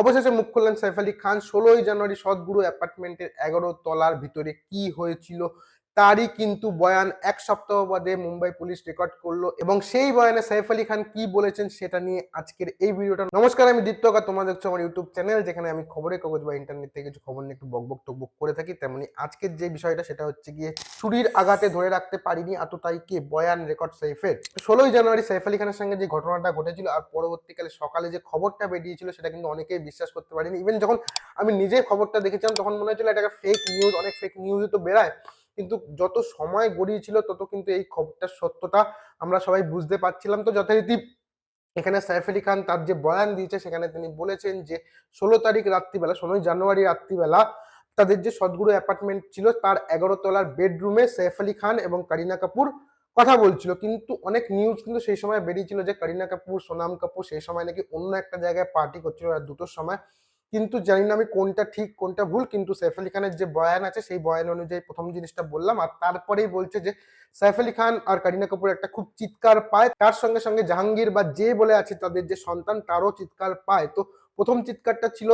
অবশেষে মুখ খুললেন সাইফ আলী খান। ষোলোই জানুয়ারি সদগুরু অ্যাপার্টমেন্টের এগারো তলার ভিতরে কি হয়েছিল তারই কিন্তু বয়ান এক সপ্তাহ বাদে মুম্বাই পুলিশ রেকর্ড করল এবং সেই বয়ানে সাইফ আলী খান কি বলেছেন সেটা নিয়ে আজকের এই ভিডিওটা। নমস্কার, আমি দীপ্তকা তোমরা দেখছ আমার ইউটিউব চ্যানেল যেখানে আমি খবরের কাগজ বা ইন্টারনেট থেকে কিছু খবর নিয়ে একটু বকবক টকবক করে থাকি। তেমনি আজকের যে বিষয়টা সেটা হচ্ছে গিয়ে ছুরির আঘাতে ধরে রাখতে পারিনি আততাইকে বয়ান রেকর্ড সাইফের। ষোলোই জানুয়ারি সাইফ আলী খানের সঙ্গে যে ঘটনাটা ঘটেছিল আর পরবর্তীকালে সকালে যে খবরটা বেরিয়েছিল সেটা কিন্তু অনেকেই বিশ্বাস করতে পারেনি। ইভেন যখন আমি নিজে খবরটা দেখেছিলাম, তখন মনে হয়েছিল এটা ফেক নিউজ অনেক ফেক নিউজও তো বেরায়। কিন্তু যত সময় গড়িয়েছিল, তত কিন্তু এই খবরটার সত্যতা আমরা সবাই বুঝতে পারছিলাম। তো যথারীতি এখানে সাইফ আলী খান তার যে বয়ান দিয়েছে, সেখানে তিনি বলেছেন যে, ষোলো তারিখ রাত্রিবেলা, ষোলোই জানুয়ারি রাত্রিবেলা তাদের যে সদগুরু অ্যাপার্টমেন্ট ছিল, তার এগারো তলার বেডরুমে সাইফ আলী খান এবং কারিনা কাপুর কথা বলছিল। কিন্তু অনেক নিউজ কিন্তু সেই সময় বেরিয়েছিল যে, কারিনা কাপুর, সোনাম কাপুর সেই সময় নাকি অন্য একটা জায়গায় পার্টি করছিল দুটোর সময় কিন্তু জানি না আমি কোনটা ঠিক, কোনটা ভুল, কিন্তু সাইফ আলী খানের যে বয়ান আছে, সেই বয়ান অনুযায়ী প্রথম জিনিসটা বললাম। আর তারপরেই বলছে যে, সাইফ আলী খান আর কারিনা কাপুর একটা খুব চিৎকার পায়। তার সঙ্গে সঙ্গে জাহাঙ্গীর বা যে বলে আছে তাদের যে সন্তান, তারও চিৎকার পায়। তো প্রথম চিৎকারটা ছিল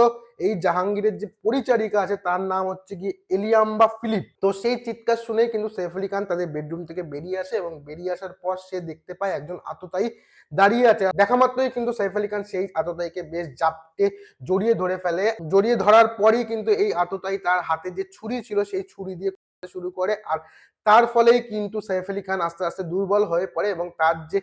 এই জাহাঙ্গীরের যে পরিচারিকা আছে, তার নাম হচ্ছে কি এলিয়াম্বা ফিলিপ। তো সেই চিৎকার শুনেই কিন্তু সৈফ আলী খান তাদের বেডরুম থেকে বেরিয়ে আসে এবং বেরিয়ে আসার পর সে দেখতে পায় একজন আততায়ী দাঁড়িয়ে আছে। দেখা মাত্রই কিন্তু সাইফ আলী খান সেই আততায়ীকে বেশ জাপটে জড়িয়ে ধরে ফেলে। জড়িয়ে ধরার পরই কিন্তু এই আততায়ী তার হাতে যে ছুরি ছিল, সেই ছুরি দিয়ে শুরু করে। আর তার ফলেই কিন্তু সাইফ আলী খান আস্তে আস্তে দুর্বল হয়ে পড়ে এবং তার যে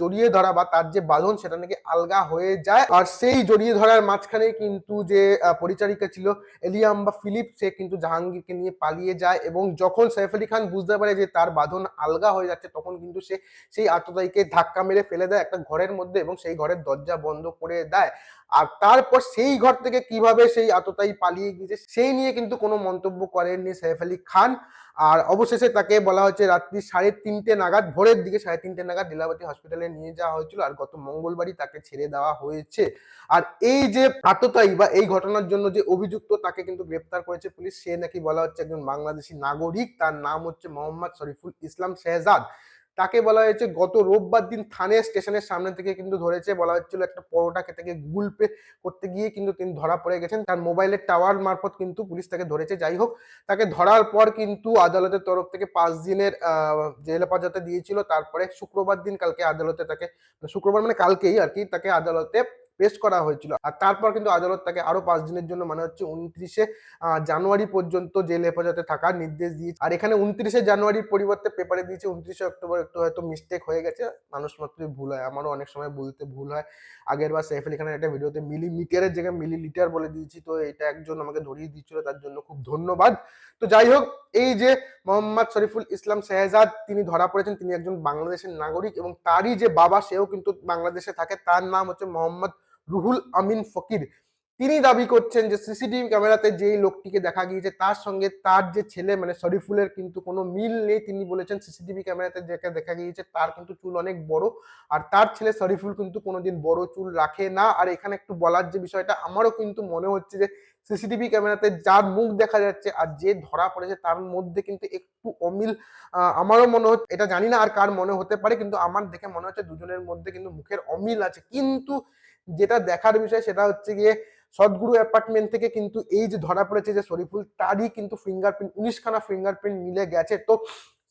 জড়িয়ে ধরা বা তার যে বাঁধন সেটা নাকি আলগা হয়ে যায়। আর সেই জড়িয়ে ধরার মাঝখানে কিন্তু যে পরিচারিকা ছিল, এলিয়াম বা ফিলিপ, সে কিন্তু জাহাঙ্গীরকে নিয়ে পালিয়ে যায় এবং যখন সাইফ আলী খান বুঝতে পারে যে তার বাঁধন আলগা হয়ে যাচ্ছে, তখন কিন্তু সে সেই আততায়ীকে ধাক্কা মেরে ফেলে দেয় একটা ঘরের মধ্যে এবং সেই ঘরের দরজা বন্ধ করে দেয়। আর তারপর সেই ঘর থেকে কীভাবে সেই আততায়ী পালিয়ে গিয়েছে, সেই নিয়ে কিন্তু কোনো মন্তব্য করেননি সাইফ আলী খান। আর অবশেষে তাকে বলা হয়েছে রাত্রি সাড়ে তিনটে নাগাদ, ভোরের দিকে সাড়ে তিনটে নাগাদ লীলাবতী হসপিটালে নিয়ে যাওয়া হয়েছিল আর গত মঙ্গলবারই তাকে ছেড়ে দেওয়া হয়েছে। আর এই যে আততায়ী বা এই ঘটনার জন্য যে অভিযুক্ত তাকে কিন্তু গ্রেপ্তার করেছে পুলিশ, সে নাকি বলা হচ্ছে একজন বাংলাদেশি নাগরিক। তার নাম হচ্ছে মোহাম্মদ শরীফুল ইসলাম শেহজাদ। তাকে বলা হয়েছে, গত রোববার দিন থানে স্টেশনের সামনে থেকে কিন্তু ধরেছে, বলা হচ্ছিল একটা পরোটা খেতে গুগল পে করতে গিয়ে কিন্তু তিনি ধরা পড়ে গেছেন। তার মোবাইলের টাওয়ার মারফত কিন্তু পুলিশ তাকে ধরেছে। যাই হোক, তাকে ধরার পর কিন্তু আদালতের তরফ থেকে পাঁচ দিনের জেল হেফাজতে দিয়েছিল। তারপরে শুক্রবার দিন কালকে আদালতে তাকে, শুক্রবার মানে কালকেই আর কি, তাকে আদালতে পেশ করা হয়েছিল। আর তারপর কিন্তু আদালত তাকে আরও পাঁচ দিনের জন্য মানে হচ্ছে উনত্রিশে জানুয়ারি পর্যন্ত জেল হেফাজতে থাকার নির্দেশ দিয়েছে। আর এখানে উনত্রিশে জানুয়ারির পরিবর্তে পেপারে দিয়েছে, উনত্রিশে অক্টোবর একটু হয়তো মিস্টেক হয়ে গেছে। মানুষ মাত্রই ভুল হয়, আমারও অনেক সময় বলতে ভুল হয়। আগের বার সাইফ এখানে একটা ভিডিওতে মিলি মিলিমিটারের জায়গায় মিলি লিটার বলে দিয়েছি, তো এটা একজন আমাকে ধরিয়ে দিচ্ছিল তার জন্য খুব ধন্যবাদ। তো যাই হোক, এই যে মোহাম্মদ শরীফুল ইসলাম শেহজাদ, তিনি ধরা পড়েছেন, তিনি একজন বাংলাদেশের নাগরিক এবং তারই যে বাবা, সেও কিন্তু বাংলাদেশে থাকে, তার নাম হচ্ছে মোহাম্মদ রুহুল আমিন ফকির। তিনি দাবি করছেন যে সিসিটিভি ক্যামেরাতে যেই লোকটিকে দেখা গিয়েছে, তার সঙ্গে তার যে ছেলে মানে শরীফুলের কিন্তু কোনো মিল নেই। তিনি বলেছেন সিসিটিভি ক্যামেরাতে যাকে দেখা গিয়েছে, তার কিন্তু চুল অনেক বড়। আর তার ছেলে শরীফুল কিন্তু কোনোদিন বড় চুল রাখে না। আর এখানে একটু বলার যে বিষয়টা, আমারও কিন্তু মনে হচ্ছে যে সিসিটিভি ক্যামেরাতে যার মুখ দেখা যাচ্ছে আর যে ধরা পড়েছে, তার মধ্যে কিন্তু একটু অমিল আমারও মনে হচ্ছে, এটা জানি না আর কার মনে হতে পারে, কিন্তু আমার দেখে মনে হচ্ছে দুজনের মধ্যে কিন্তু মুখের অমিল আছে। কিন্তু যেটা দেখার বিষয় সেটা হচ্ছে গিয়ে সদগুরু অ্যাপার্টমেন্ট থেকে কিন্তু এই যে ধরা পড়েছে যে শরীফুল, তারই কিন্তু ফিঙ্গারপ্রিন্ট উনিশখানা ফিঙ্গারপ্রিন্ট মিলে গেছে। তো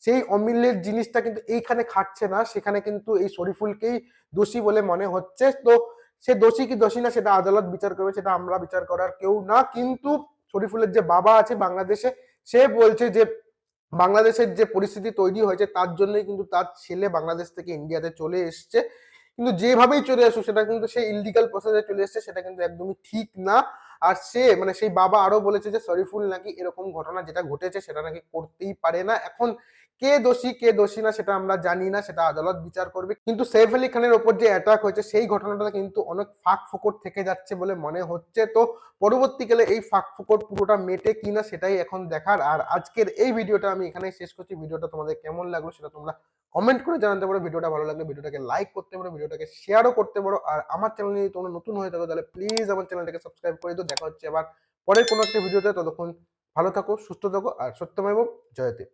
সেই অমিলের জিনিসটা কিন্তু এইখানে খাটছে না, সেখানে কিন্তু এই শরীফুলকেই দোষী বলে মনে হচ্ছে। তো সে দোষী কি দোষী না, সেটা আদালত বিচার করবে, সেটা আমরা বিচার করার কেউ না। কিন্তু শরীফুলের যে বাবা আছে বাংলাদেশে, সে বলছে যে বাংলাদেশের যে পরিস্থিতি তৈরি হয়েছে, তার জন্যই কিন্তু তার ছেলে বাংলাদেশ থেকে ইন্ডিয়াতে চলে এসছে। কিন্তু যেভাবেই চলে আসুক, সেটা কিন্তু সেই ইলিগাল প্রসেসে চলে এসছে, সেটা কিন্তু একদমই ঠিক না। আর সে মানে সেই বাবা আরও বলেছে যে শরীফুল নাকি এরকম ঘটনা যেটা ঘটেছে, সেটা নাকি করতেই পারে না। এখন কে দোষী কে দোষী না, সেটা আমরা জানি না, সেটা আদালত বিচার করবে। কিন্তু সৈফ আলী খানের ওপর যে অ্যাটাক হয়েছে, সেই ঘটনাটা কিন্তু অনেক ফাঁক ফোকর থেকে যাচ্ছে বলে মনে হচ্ছে। তো পরবর্তীকালে এই ফাঁক ফোকর পুরোটা মেটে কিনা সেটাই এখন দেখার। আর আজকের এই ভিডিওটা আমি এখানে শেষ করছি। ভিডিওটা তোমাদের কেমন লাগল, সেটা তোমরা কমেন্ট করে জানাতে পারো, ভিডিওটা ভালো লাগলে ভিডিওটাকে লাইক করতে পারো, ভিডিওটাকে শেয়ারও করতে পারো। আর আমার চ্যানেল যদি তোমরা নতুন হয়ে থাকো, তাহলে প্লিজ আমার চ্যানেলটাকে সাবস্ক্রাইব করে দিও। দেখা হচ্ছে আবার পরের কোনো একটা ভিডিওতে। ততক্ষণ ভালো থাকো, সুস্থ থাকো, আর সত্যমেব জয়তে